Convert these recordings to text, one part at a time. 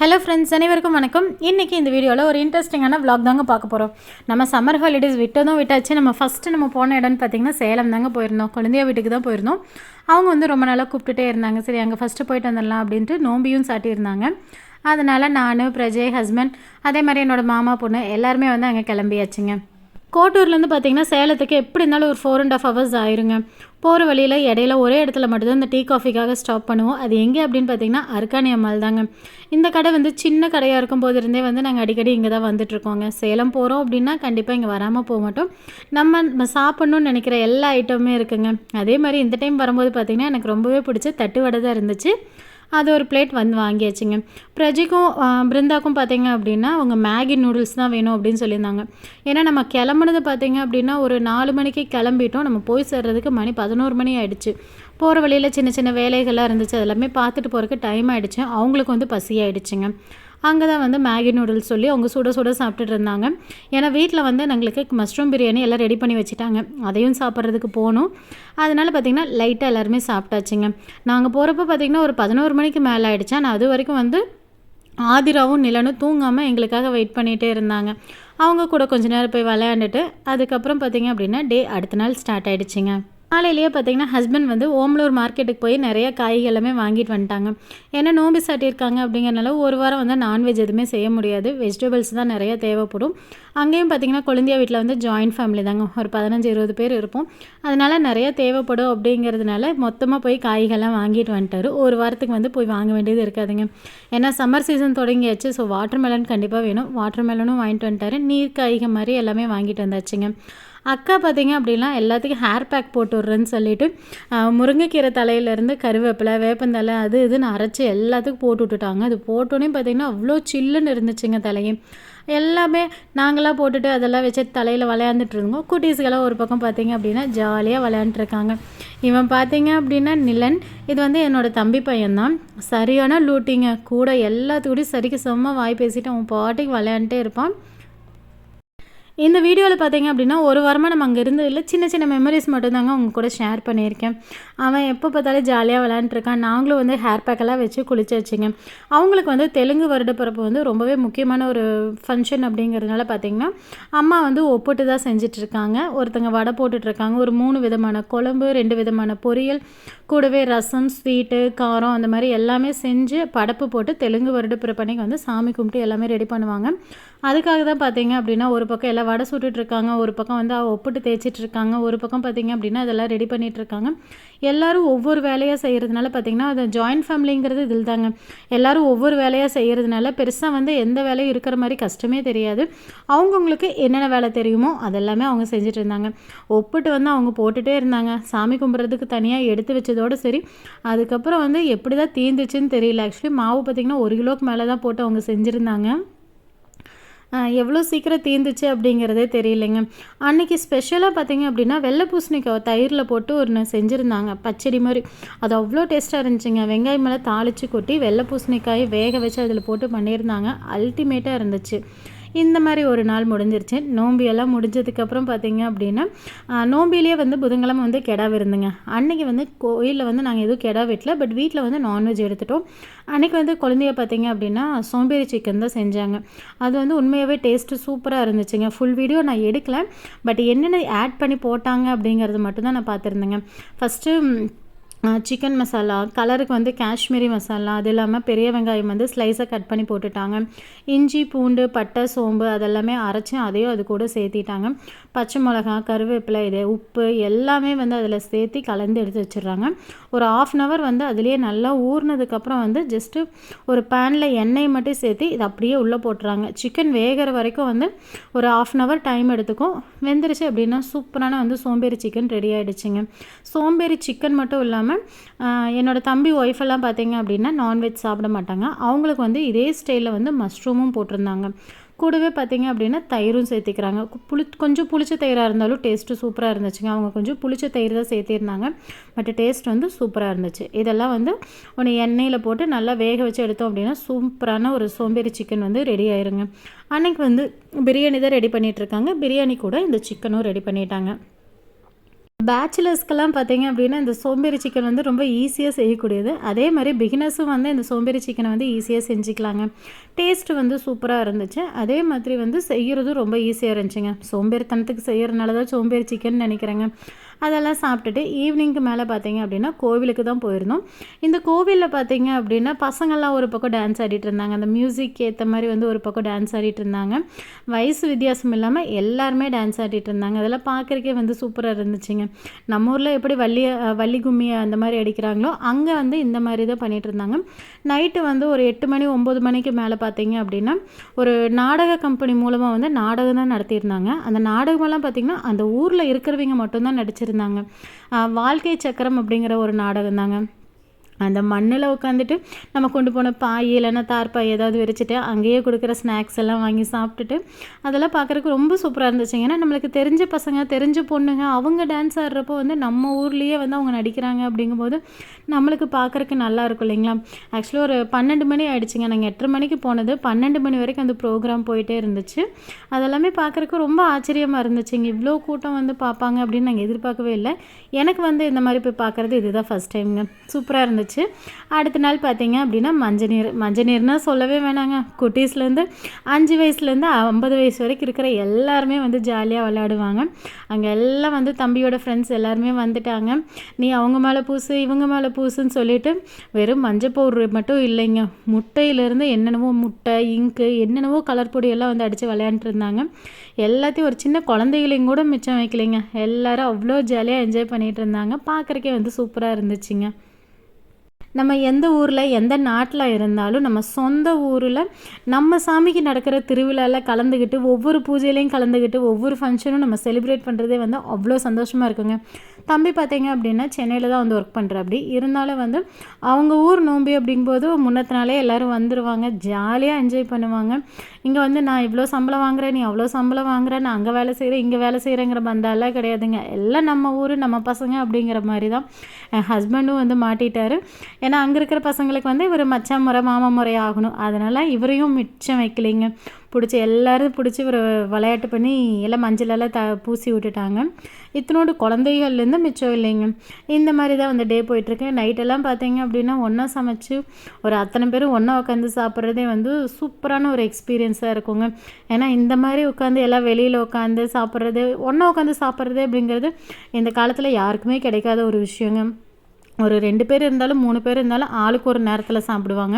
Hello friends அனைவருக்கும் வணக்கம். இன்றைக்கி இந்த வீடியோவில் ஒரு இன்ட்ரெஸ்டிங்கான vlog தாங்க பார்க்க போகிறோம் நம்ம சம்மர் ஹாலிடேஸ் விட்டதும் விட்டாச்சு. நம்ம ஃபஸ்ட்டு நம்ம போன இடம்னு பார்த்தீங்கன்னா சேலம் தாங்க போயிருந்தோம். குழந்தைய வீட்டுக்கு தான் போயிருந்தோம். அவங்க வந்து ரொம்ப நாளாக கூப்பிட்டுட்டே இருந்தாங்க. சரி அங்கே ஃபஸ்ட்டு போயிட்டு வந்துடலாம் அப்படின்ட்டு நோம்பியும் சாட்டியிருந்தாங்க. அதனால் நான் பிரஜய் ஹஸ்பண்ட் அதே மாதிரி என்னோட மாமா பொண்ணு எல்லாருமே வந்து அங்கே கிளம்பியாச்சுங்க. கோட்டூர்லேருந்து பார்த்தீங்கன்னா சேலத்துக்கு எப்படி இருந்தாலும் ஒரு ஃபோர் அண்ட் ஆஃப் ஹவர்ஸ் ஆயிருங்க. போகிற வழியில் இடையில ஒரே இடத்துல மட்டும்தான் இந்த டீ காஃபிக்காக ஸ்டாப் பண்ணுவோம். அது எங்கே அப்படின்னு பார்த்தீங்கன்னா அர்கானி அம்மாள் தாங்க. இந்த கடை வந்து சின்ன கடையாக இருக்கும் போது இருந்தே வந்து நாங்கள் அடிக்கடி இங்கே தான் வந்துட்டுருக்கோங்க சேலம் போகிறோம் அப்படின்னா கண்டிப்பாக இங்கே வராமல் போக மாட்டோம். நம்ம நம்ம சாப்பிட்ணுன்னு நினைக்கிற எல்லா ஐட்டமுமே இருக்குங்க. அதே மாதிரி இந்த டைம் வரும்போது பார்த்தீங்கன்னா எனக்கு ரொம்பவே பிடிச்ச தட்டு வடை தான் இருந்துச்சு. அது ஒரு பிளேட் வந்து வாங்கியாச்சுங்க. பிரஜிக்கும் பிருந்தாக்கும் பார்த்தீங்க அப்படின்னா அவங்க மேகி நூடுல்ஸ் தான் வேணும் அப்படின்னு சொல்லியிருந்தாங்க. ஏன்னா நம்ம கிளம்புனது பார்த்தீங்க அப்படின்னா ஒரு நாலு மணிக்கு கிளம்பிட்டோம். நம்ம போய் சேர்றதுக்கு மணி பதினோரு மணி ஆயிடுச்சு. போகிற வழியில் சின்ன சின்ன வேலைகள்லாம் இருந்துச்சு. அதெல்லாமே பார்த்துட்டு போகிறதுக்கு டைம் ஆகிடுச்சு அவங்களுக்கு வந்து பசியாயிடுச்சுங்க அங்கே தான் வந்து மேகி நூடுல்ஸ் சொல்லி அவங்க சுட சுட சாப்பிட்டுட்டு இருந்தாங்க. ஏன்னா வீட்டில் வந்து எங்களுக்கு மஷ்ரூம் பிரியாணி எல்லாம் ரெடி பண்ணி வச்சுட்டாங்க. அதையும் சாப்பிட்றதுக்கு போகணும். அதனால் பார்த்திங்கன்னா லைட்டாக எல்லாருமே சாப்பிட்டாச்சுங்க. நாங்கள் போகிறப்ப பார்த்திங்கன்னா ஒரு பதினோரு மணிக்கு மேலே ஆயிடுச்சு. ஆனால் அது வரைக்கும் வந்து ஆதிராவும் நிலனும் தூங்காமல் எங்களுக்காக வெயிட் பண்ணிகிட்டே இருந்தாங்க. அவங்க கூட கொஞ்ச நேரம் போய் விளையாண்டுட்டு அதுக்கப்புறம் பார்த்திங்க அப்படின்னா டே அடுத்த நாள் ஸ்டார்ட் ஆகிடுச்சிங்க காலையிலேயே பார்த்தீங்கன்னா ஹஸ்பண்ட் வந்து ஓமலூர் மார்க்கெட்டுக்கு போய் நிறைய காய்கள் எல்லாமே வாங்கிட்டு வந்துட்டாங்க. ஏன்னா நோம்பி சாட்டியிருக்காங்க அப்படிங்கிறனால ஒரு வாரம் வந்து நான்வெஜ் எதுவுமே செய்ய முடியாது. வெஜிடபிள்ஸ் தான் நிறைய தேவைப்படும். அங்கேயும் பார்த்தீங்கன்னா கொழுந்தியா வீட்டில் வந்து ஜாயின்ட் ஃபேமிலி தாங்க. ஒரு பதினஞ்சு இருபது பேர் இருப்போம். அதனால் நிறைய தேவைப்படும் அப்படிங்கிறதுனால மொத்தமாக போய் காய்கள்லாம் வாங்கிட்டு வந்துட்டாரு. ஒரு வாரத்துக்கு வந்து போய் வாங்க வேண்டியது இருக்காதுங்க. ஏன்னா சம்மர் சீசன் தொடங்கியாச்சு. ஸோ வாட்டர் மெலன் கண்டிப்பாக வேணும். வாட்டர் மெலனும் வாங்கிட்டு வந்துட்டாரு. நீர் காய்கள் மாதிரி எல்லாமே வாங்கிட்டு வந்தாச்சுங்க. அக்கா பார்த்தீங்க அப்படின்னா எல்லாத்துக்கும் ஹேர் பேக் போட்டு விட்றேன்னு சொல்லிட்டு முருங்கைக்கீரை தலையிலேருந்து கருவேப்பிலை வேப்பந்தலை அது இதுன்னு அரைச்சி எல்லாத்துக்கும் போட்டு விட்டுட்டாங்க. அது போட்டோன்னே பார்த்தீங்கன்னா அவ்வளோ சில்லுன்னு இருந்துச்சுங்க தலையும் எல்லாமே நாங்களாம் போட்டுட்டு அதெல்லாம் வச்சு தலையில் விளையாண்டுட்டு இருந்தோம். குட்டீஸ்கெல்லாம் ஒரு பக்கம் பார்த்தீங்க அப்படின்னா ஜாலியாக விளையாண்டுருக்காங்க இவன் பார்த்தீங்க அப்படின்னா நிலன் இது வந்து என்னோடய தம்பி பையன்தான். சரியான லூட்டிங்க கூட எல்லாத்துக்கூடையும் சரிக்கு செம்ம வாய் பேசிட்டு அவன் பாட்டுக்கு விளையாண்டுட்டே இருப்பான். இந்த வீடியோவில் பார்த்தீங்க அப்படின்னா ஒரு வாரமாக நம்ம அங்கே இருந்ததில்ல சின்ன சின்ன மெமரிஸ் மட்டும்தாங்க உங்க கூட ஷேர் பண்ணியிருக்கேன். அவன் எப்போ பார்த்தாலும் ஜாலியாக விளாண்டுருக்கான் நாங்களும் வந்து ஹேர் பேக்கெல்லாம் வச்சு குளிச்சு வச்சுங்க. அவங்களுக்கு வந்து தெலுங்கு வருடப்பிறப்பு வந்து ரொம்பவே முக்கியமான ஒரு ஃபங்க்ஷன் அப்படிங்கிறதுனால பார்த்தீங்கன்னா அம்மா வந்து ஒப்புட்டு தான் செஞ்சிட்ருக்காங்க. ஒருத்தங்க வடை போட்டுட்ருக்காங்க. ஒரு மூணு விதமான குழம்பு ரெண்டு விதமான பொரியல் கூடவே ரசம் ஸ்வீட்டு காரம் அந்த மாதிரி எல்லாமே செஞ்சு படப்பு போட்டு தெலுங்கு வருடப்பிறப்பு அன்னைக்கு வந்து சாமி கும்பிட்டு எல்லாமே ரெடி பண்ணுவாங்க. அதுக்காக தான் பார்த்தீங்க அப்படின்னா ஒரு பக்கம் எல்லாம் வடை சுட்டுட்ருக்காங்க ஒரு பக்கம் வந்து அவள் ஒப்பிட்டு தேய்ச்சிட்ருக்காங்க ஒரு பக்கம் பார்த்தீங்க அப்படின்னா இதெல்லாம் ரெடி பண்ணிகிட்ருக்காங்க எல்லோரும் ஒவ்வொரு வேலையாக செய்கிறதுனால பார்த்தீங்கன்னா அது ஜாயின்ட் ஃபேமிலிங்கிறது இதில் தாங்க எல்லாரும் ஒவ்வொரு வேலையாக செய்கிறதுனால பெருசாக வந்து எந்த வேலையும் இருக்கிற மாதிரி கஷ்டமே தெரியாது. அவங்கவுங்களுக்கு என்னென்ன வேலை தெரியுமோ அதெல்லாமே அவங்க செஞ்சுட்டு இருந்தாங்க ஒப்பிட்டு வந்து அவங்க போட்டுகிட்டே இருந்தாங்க. சாமி கும்பிட்றதுக்கு தனியாக எடுத்து வச்சதோடு சரி அதுக்கப்புறம் வந்து எப்படி தான் தீந்துச்சுன்னு தெரியல. ஆக்சுவலி மாவு பார்த்திங்கன்னா ஒரு கிலோக்கு மேலே தான் போட்டு அவங்க செஞ்சுருந்தாங்க. எவ்வளோ சீக்கிரம் தீர்ந்துச்சு அப்படிங்கிறதே தெரியலைங்க. அன்றைக்கி ஸ்பெஷலாக பார்த்தீங்க அப்படின்னா வெள்ளை பூசணிக்காய் தயிரில் போட்டு ஒன்று செஞ்சுருந்தாங்க பச்சடி மாதிரி. அது அவ்வளோ டேஸ்ட்டாக இருந்துச்சுங்க. வெங்காயம் மேலே தாளித்து கொட்டி வெள்ளை பூசணிக்காயை வேக வச்சு அதில் போட்டு பண்ணியிருந்தாங்க. அல்டிமேட்டாக இருந்துச்சு. இந்த மாதிரி ஒரு நாள் முடிஞ்சிருச்சு. நோம்பியெல்லாம் முடிஞ்சதுக்கப்புறம் பார்த்தீங்க அப்படின்னா நோம்பிலேயே வந்து புதன்கிழமை வந்து கெடா விருந்துங்க. அன்னைக்கு வந்து கோயிலில் வந்து நாங்கள் எதுவும் கெடா வெட்டல. பட் வீட்டில் வந்து நான்வெஜ் எடுத்துட்டோம். அன்னைக்கு வந்து குழந்தைய பார்த்தீங்க அப்படின்னா சோம்பேறி சிக்கன் தான் செஞ்சாங்க. அது வந்து உண்மையாகவே டேஸ்ட்டு சூப்பராக இருந்துச்சுங்க. ஃபுல் வீடியோ நான் எடுக்கல. பட் என்னென்ன ஆட் பண்ணி போட்டாங்க அப்படிங்கிறது மட்டும்தான் நான் பார்த்துருந்தேங்க ஃபஸ்ட்டு சிக்கன் மசாலா கலருக்கு வந்து காஷ்மீரி மசாலா அது இல்லாமல் பெரிய வெங்காயம் வந்து ஸ்லைஸாக கட் பண்ணி போட்டுட்டாங்க. இஞ்சி பூண்டு பட்டை சோம்பு அதெல்லாமே அரைச்சி அதையும் அது கூட சேர்த்திட்டாங்க. பச்சை மிளகா கருவேப்பிலை இது உப்பு எல்லாமே வந்து அதில் சேர்த்து கலந்து எடுத்து வச்சிடுறாங்க. ஒரு ஆஃப் அன் ஹவர் வந்து அதுலேயே நல்லா ஊறினதுக்கப்புறம் வந்து ஜஸ்ட்டு ஒரு பேனில் எண்ணெய் மட்டும் சேர்த்து இது அப்படியே உள்ளே போட்டுறாங்க. சிக்கன் வேகிற வரைக்கும் வந்து ஒரு ஆஃப் அன் ஹவர் டைம் எடுத்துக்கும். வெந்துருச்சு அப்படின்னா சூப்பரான வந்து சோம்பேறி சிக்கன் ரெடி ஆகிடுச்சிங்க சோம்பேறி சிக்கன் மட்டும் இல்லாமல் என்னோட தம்பி ஒய்ஃபெல்லாம் பார்த்தீங்க அப்படின்னா நான்வெஜ் சாப்பிட மாட்டாங்க. அவங்களுக்கு வந்து இதே ஸ்டைலில் வந்து மஷ்ரூமும் போட்டிருந்தாங்க. கூடவே பார்த்தீங்க அப்படின்னா தயிரும் சேர்த்திக்கிறாங்க. புளி கொஞ்சம் புளிச்ச தயிராக இருந்தாலும் டேஸ்ட்டு சூப்பராக இருந்துச்சுங்க. அவங்க கொஞ்சம் புளிச்ச தயிர் தான் சேர்த்திருந்தாங்க. பட் டேஸ்ட் வந்து சூப்பராக இருந்துச்சு. இதெல்லாம் வந்து ஒன்று எண்ணெயில் போட்டு நல்லா வேக வச்சு எடுத்தோம் அப்படின்னா சூப்பரான ஒரு சோம்பேறி சிக்கன் வந்து ரெடி ஆயிருங்க. அன்னைக்கு வந்து பிரியாணி தான் ரெடி பண்ணிகிட்ருக்காங்க பிரியாணி கூட இந்த சிக்கனும் ரெடி பண்ணிட்டாங்க. பேச்சுலர்ஸ்க்கெல்லாம் பார்த்தீங்க அப்படின்னா இந்த சோம்பேறி சிக்கன் வந்து ரொம்ப ஈஸியாக செய்யக்கூடியது. அதே மாதிரி பிகினர்ஸும் வந்து இந்த சோம்பேறி சிக்கனை வந்து ஈஸியாக செஞ்சுக்கலாங்க. டேஸ்ட்டு வந்து சூப்பராக இருந்துச்சு. அதே மாதிரி வந்து செய்கிறதும் ரொம்ப ஈஸியாக இருந்துச்சுங்க. சோம்பேறித்தனத்துக்கு செய்கிறனால தான் சோம்பேறி சிக்கன் நினைக்கிறேங்க. அதெல்லாம் சாப்பிட்டுட்டு ஈவினிங்க்கு மேலே பார்த்தீங்க அப்படின்னா கோவிலுக்கு தான் போயிருந்தோம். இந்த கோவிலில் பார்த்தீங்க அப்படின்னா பசங்கள்லாம் ஒரு பக்கம் டான்ஸ் ஆடிட்டு இருந்தாங்க. அந்த மியூசிக் ஏற்ற மாதிரி வந்து ஒரு பக்கம் டான்ஸ் ஆடிட்டு இருந்தாங்க. வயசு வித்தியாசம் இல்லாமல் எல்லாருமே டான்ஸ் ஆடிட்டு இருந்தாங்க. அதெல்லாம் பார்க்குறக்கே வந்து சூப்பராக இருந்துச்சுங்க. நம்ம ஊரில் எப்படி வள்ளி வள்ளி கும்மியை அந்த மாதிரி அடிக்கிறாங்களோ அங்கே வந்து இந்த மாதிரி தான் பண்ணிகிட்டு இருந்தாங்க. நைட்டு வந்து ஒரு எட்டு மணி ஒம்பது மணிக்கு மேலே பார்த்தீங்க அப்படின்னா ஒரு நாடக கம்பெனி மூலமாக வந்து நாடகம் தான் நடத்தியிருந்தாங்க. அந்த நாடகமெல்லாம் பார்த்திங்கன்னா அந்த ஊரில் இருக்கிறவங்க மட்டும்தான் நடிச்சிருந்தாங்க. வாழ்க்கை சக்கரம் அப்படிங்கிற ஒரு நாடகம் தாங்க. அந்த மண்ணில் உட்காந்துட்டு நம்ம கொண்டு போன பாய் இல்லைன்னா தார்பாய் ஏதாவது விரிச்சிட்டு அங்கேயே கொடுக்குற ஸ்நாக்ஸ் எல்லாம் வாங்கி சாப்பிட்டுட்டு அதெல்லாம் பார்க்குறக்கு ரொம்ப சூப்பராக இருந்துச்சுங்க ஏன்னா நம்மளுக்கு தெரிஞ்ச பசங்க தெரிஞ்ச பொண்ணுங்க அவங்க டான்ஸ் ஆடுறப்போ வந்து நம்ம ஊர்லேயே வந்து அவங்க நடிக்கிறாங்க அப்படிங்கும்போது நம்மளுக்கு பார்க்குறக்கு நல்லா இருக்கும் இல்லைங்களா? ஆக்சுவலாக ஒரு பன்னெண்டு மணி ஆகிடுச்சிங்க நாங்கள் எட்டரை மணிக்கு போனது. பன்னெண்டு மணி வரைக்கும் அந்த ப்ரோக்ராம் போயிட்டே இருந்துச்சு. அதெல்லாமே பார்க்குறக்கு ரொம்ப ஆச்சரியமாக இருந்துச்சுங்க. இவ்வளோ கூட்டம் வந்து பார்ப்பாங்க அப்படின்னு நாங்கள் எதிர்பார்க்கவே இல்லை. எனக்கு வந்து இந்த மாதிரி போய் பார்க்குறது இதுதான் ஃபஸ்ட் டைம்ங்க சூப்பராக இருந்துச்சு. அடுத்த நாள் பார்த்தீங்க அப்படின்னா மஞ்சள் நீர் மஞ்சள் நீர்னால் சொல்லவே வேணாங்க. குட்டீஸ்லேருந்து அஞ்சு வயசுலேருந்து ஐம்பது வயசு வரைக்கும் இருக்கிற எல்லாருமே வந்து ஜாலியாக விளையாடுவாங்க. அங்கே எல்லாம் வந்து தம்பியோட ஃப்ரெண்ட்ஸ் எல்லாருமே வந்துட்டாங்க. நீ அவங்க மேலே பூசு இவங்க மேலே பூசுன்னு சொல்லிட்டு வெறும் மஞ்சள் பவுடர் மட்டும் இல்லைங்க. முட்டையிலேருந்து என்னென்னவோ முட்டை இங்கு என்னென்னவோ கலர் பொடியெல்லாம் வந்து அடித்து விளையாண்டுட்டு இருந்தாங்க. எல்லாத்தையும் ஒரு சின்ன குழந்தைகளையும் கூட மிச்சம் வைக்கலைங்க. எல்லாரும் அவ்வளோ ஜாலியாக என்ஜாய் பண்ணிகிட்டு இருந்தாங்க. பார்க்குறக்கே வந்து சூப்பராக இருந்துச்சுங்க. நம்ம எந்த ஊரில் எந்த நாட்டில் இருந்தாலும் நம்ம சொந்த ஊரில் நம்ம சாமிக்கு நடக்கிற திருவிழாவில் கலந்துக்கிட்டு ஒவ்வொரு பூஜையிலையும் கலந்துக்கிட்டு ஒவ்வொரு ஃபங்க்ஷனும் நம்ம செலிப்ரேட் பண்ணுறதே வந்து அவ்வளோ சந்தோஷமாக இருக்குங்க. தம்பி பார்த்தீங்க அப்படின்னா சென்னையில் தான் வந்து ஒர்க் பண்ணுற அப்படி இருந்தாலும் வந்து அவங்க ஊர் நோம்பி அப்படிங்கும்போது முன்னத்தினாலே எல்லோரும் வந்துடுவாங்க ஜாலியாக என்ஜாய் பண்ணுவாங்க. இங்கே வந்து நான் இவ்வளோ சம்பளம் வாங்குறேன் நீ அவ்வளோ சம்பளம் வாங்குறேன் நான் அங்கே வேலை செய்கிறேன் இங்கே வேலை செய்கிறேங்கிற பந்தாலாம் கிடையாதுங்க. எல்லாம் நம்ம ஊர் நம்ம பசங்க அப்படிங்கிற மாதிரி தான். என் ஹஸ்பண்டும் வந்து மாட்டிட்டாரு. ஏன்னா அங்கே இருக்கிற பசங்களுக்கு வந்து இவர் மச்சான் முறை மாமா முறை ஆகணும். அதனால் இவரையும் மிச்சம் வைக்கலைங்க. பிடிச்சி எல்லோரும் பிடிச்சி இவர் விளையாட்டு பண்ணி எல்லாம் மஞ்சளெல்லாம் த பூசி விட்டுட்டாங்க. இத்தனோடு குழந்தைகள்லேருந்து மிச்சம் இல்லைங்க. இந்த மாதிரி தான் வந்து டே போயிட்டுருக்கு. நைட்டெல்லாம் பார்த்தீங்க அப்படின்னா ஒன்றா சமைச்சு ஒரு அத்தனை பேரும் ஒன்றா உட்காந்து சாப்பிட்றதே வந்து சூப்பரான ஒரு எக்ஸ்பீரியன்ஸாக இருக்குங்க. ஏன்னா இந்த மாதிரி உட்காந்து எல்லாம் வெளியில் உட்காந்து சாப்பிட்றது ஒன்றா உட்காந்து சாப்பிட்றது அப்படிங்கிறது இந்த காலத்தில் யாருக்குமே கிடைக்காத ஒரு விஷயங்க. ஒரு ரெண்டு பேர் இருந்தாலும் மூணு பேர் இருந்தாலும் ஆளுக்கு ஒரு நேரத்தில் சாப்பிடுவாங்க.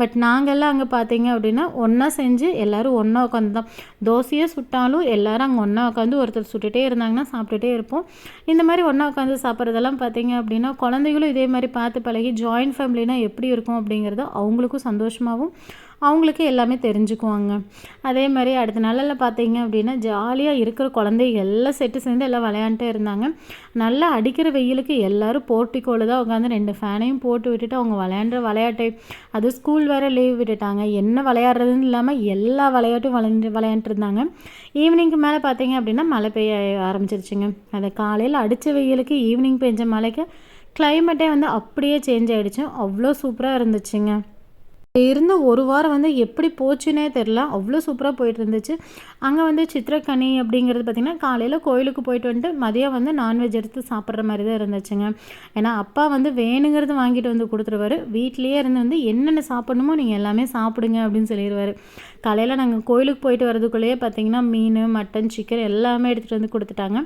பட் நாங்கள்லாம் அங்கே பார்த்தீங்க அப்படின்னா ஒன்றா செஞ்சு எல்லோரும் ஒன்றா உட்காந்து தான் தோசையே சுட்டாலும் எல்லோரும் அங்கே ஒன்றா உட்காந்து ஒருத்தர் சுட்டுகிட்டே இருந்தாங்கன்னா சாப்பிட்டுட்டே இருப்போம். இந்த மாதிரி ஒன்றா உட்காந்து சாப்பிட்றதெல்லாம் பார்த்தீங்க அப்படின்னா குழந்தைகளும் இதே மாதிரி பார்த்து பழகி ஜாயின்ட் ஃபேமிலினா எப்படி இருக்கும் அப்படிங்கிறது அவங்களுக்கும் சந்தோஷமாகவும் அவங்களுக்கு எல்லாமே தெரிஞ்சுக்குவாங்க. அதே மாதிரி அடுத்த நாளில் பார்த்தீங்க அப்படின்னா ஜாலியாக இருக்கிற குழந்தைங்க எல்லாம் செட்டு சேர்ந்து எல்லாம் விளையாண்டே இருந்தாங்க. நல்லா அடிக்கிற வெயிலுக்கு எல்லோரும் போட்டிக்கோள் தான் உட்காந்து ரெண்டு ஃபேனையும் போட்டு விட்டுட்டு அவங்க விளையாடுற விளையாட்டை. அது ஸ்கூல் வேறு லீவ் விட்டுட்டாங்க. என்ன விளையாடுறதுன்னு இல்லாமல் எல்லா விளையாட்டும் விளையாண்டு விளையாண்டுருந்தாங்க ஈவினிங்க்கு மேலே பார்த்தீங்க அப்படின்னா மழை பெய்ய ஆரம்பிச்சிருச்சுங்க. அதை காலையில் அடித்த வெயிலுக்கு ஈவினிங் பெஞ்ச மழைக்கு கிளைமேட்டே வந்து அப்படியே சேஞ்ச் ஆகிடுச்சு அவ்வளோ சூப்பராக இருந்துச்சுங்க. இருந்த ஒரு வாரம் வந்து எப்படி போச்சுன்னே தெரில அவ்வளோ சூப்பராக போயிட்டு இருந்துச்சு. அங்கே வந்து சித்திரக்கனி அப்படிங்கிறது பார்த்திங்கன்னா காலையில் கோயிலுக்கு போயிட்டு வந்துட்டு மதியம் வந்து நான்வெஜ் எடுத்து சாப்பிட்ற மாதிரி தான் இருந்துச்சுங்க. ஏன்னா அப்பா வந்து வேணுங்கிறது வாங்கிட்டு வந்து கொடுத்துருவாரு. வீட்லேயே இருந்து வந்து என்னென்ன சாப்பிடணுமோ நீங்கள் எல்லாமே சாப்பிடுங்க அப்படின்னு சொல்லிடுவார். காலையில் நாங்கள் கோயிலுக்கு போயிட்டு வரதுக்குள்ளேயே பார்த்திங்கன்னா மீன் மட்டன் சிக்கன் எல்லாமே எடுத்துகிட்டு வந்து கொடுத்துட்டாங்க.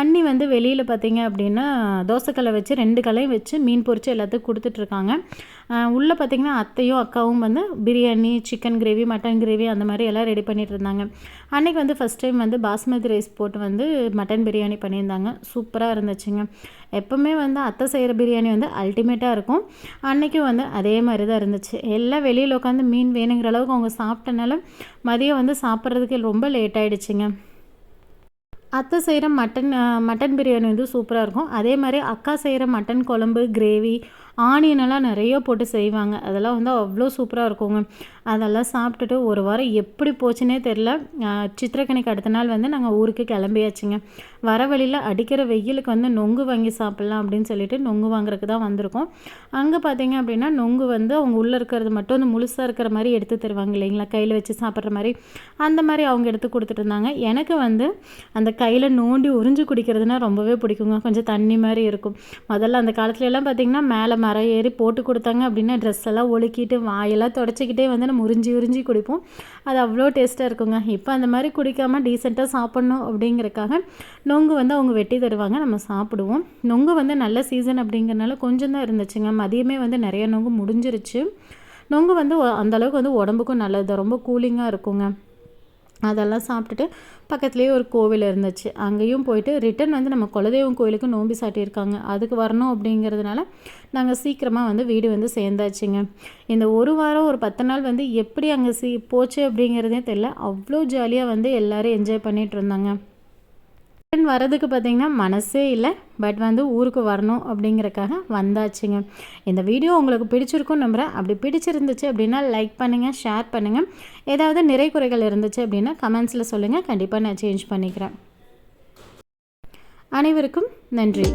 அண்ணி வந்து வெளியில் பார்த்திங்க அப்படின்னா தோசைக்கல்லை வச்சு ரெண்டு கலையும் வச்சு மீன் பொறிச்சு எல்லாத்துக்கும் கொடுத்துட்ருக்காங்க உள்ளே பார்த்திங்கன்னா அத்தையும் அக்காவும் வந்து biryani chicken gravy mutton gravy அந்த மாதிரி எல்லாம் ரெடி பண்ணிகிட்டு இருந்தாங்க. அன்றைக்கி வந்து ஃபஸ்ட் டைம் வந்து பாஸ்மதி ரைஸ் போட்டு வந்து மட்டன் பிரியாணி பண்ணியிருந்தாங்க. சூப்பராக இருந்துச்சுங்க. எப்போவுமே வந்து அத்தை செய்கிற பிரியாணி வந்து அல்டிமேட்டாக இருக்கும். அன்றைக்கும் வந்து அதே மாதிரி தான் இருந்துச்சு. எல்லாம் வெளியில் உட்காந்து மீன் வேணுங்கிற அளவுக்கு அவங்க சாப்பிட்டனால மதியம் வந்து சாப்பிட்றதுக்கு ரொம்ப லேட் ஆகிடுச்சிங்க அத்தை செய்கிற மட்டன் மட்டன் பிரியாணி வந்து சூப்பராக இருக்கும். அதே மாதிரி அக்கா செய்கிற மட்டன் குழம்பு கிரேவி ஆனியனெல்லாம் நிறைய போட்டு செய்வாங்க. அதெல்லாம் வந்து அவ்வளோ சூப்பராக இருக்குங்க. அதெல்லாம் சாப்பிட்டுட்டு ஒரு வாரம் எப்படி போச்சுன்னே தெரில சித்திரக்கணிக்கு அடுத்த நாள் வந்து நாங்கள் ஊருக்கு கிளம்பியாச்சுங்க. வர வழியில் அடிக்கிற வெயிலுக்கு வந்து நொங்கு வாங்கி சாப்பிட்லாம் அப்படின்னு சொல்லிட்டு நொங்கு வாங்குறதுக்கு தான் வந்திருக்கோம். அங்கே பார்த்தீங்க அப்படின்னா நொங்கு வந்து அவங்க உள்ளே இருக்கிறது மட்டும் வந்து முழுசாக இருக்கிற மாதிரி எடுத்து தருவாங்க இல்லைங்களா? கையில் வச்சு சாப்பிட்ற மாதிரி. அந்த மாதிரி அவங்க எடுத்து கொடுத்துட்டு இருந்தாங்க. எனக்கு வந்து அந்த கையில் நோண்டி உறிஞ்சு குடிக்கிறதுனா ரொம்பவே பிடிக்குங்க. கொஞ்சம் தண்ணி மாதிரி இருக்கும். முதல்ல அந்த காலத்துலலாம் பார்த்தீங்கன்னா பார்த்திங்கன்னா மேலே மரம் ஏறி போட்டு கொடுத்தாங்க அப்படின்னா ட்ரெஸ் எல்லாம் ஒழுக்கிட்டு வாயெல்லாம் தொடச்சிக்கிட்டே வந்து நம்ம உறிஞ்சி உறிஞ்சி குடிப்போம். அது அவ்வளோ டேஸ்ட்டாக இருக்குங்க. இப்போ அந்த மாதிரி குடிக்காமல் டீசெண்டாக சாப்பிட்ணும் அப்படிங்கிறக்காக நொங்கு வந்து அவங்க வெட்டி தருவாங்க. நம்ம சாப்பிடுவோம். நொங்கு வந்து நல்ல சீசன் அப்படிங்கிறனால கொஞ்சம் தான் இருந்துச்சுங்க. மதியமே வந்து நிறைய நொங்கு முடிஞ்சிருச்சு. நொங்கு வந்து அந்தளவுக்கு வந்து உடம்புக்கும் நல்லது ரொம்ப கூலிங்காக இருக்குங்க. அதெல்லாம் சாப்பிட்டுட்டு பக்கத்துலேயே ஒரு கோவில் இருந்துச்சு. அங்கேயும் போயிட்டு ரிட்டன் வந்து நம்ம குலதெய்வம் கோயிலுக்கு நோம்பி சாட்டியிருக்காங்க. அதுக்கு வரணும் அப்படிங்கிறதுனால நாங்கள் சீக்கிரமாக வந்து வீடு வந்து சேர்ந்தாச்சுங்க. இந்த ஒரு வாரம் ஒரு பத்து நாள் வந்து எப்படி அங்கே சீ போச்சு அப்படிங்கிறதே தெரில அவ்வளோ ஜாலியாக வந்து எல்லோரும் என்ஜாய் பண்ணிகிட்டு இருந்தாங்க. ரிட்டன் வரதுக்கு பார்த்திங்கன்னா மனசே இல்லை. பட் வந்து ஊருக்கு வரணும் அப்படிங்கிறக்காக வந்தாச்சுங்க. இந்த வீடியோ உங்களுக்கு பிடிச்சிருக்கும் நம்புகிறேன் அப்படி பிடிச்சிருந்துச்சு அப்படின்னா லைக் பண்ணுங்கள் ஷேர் பண்ணுங்கள் ஏதாவது நிறை குறைகள் இருந்துச்சு அப்படின்னா கமெண்ட்ஸில் சொல்லுங்கள் கண்டிப்பாக நான் சேஞ்ச் பண்ணிக்கிறேன். அனைவருக்கும் நன்றி.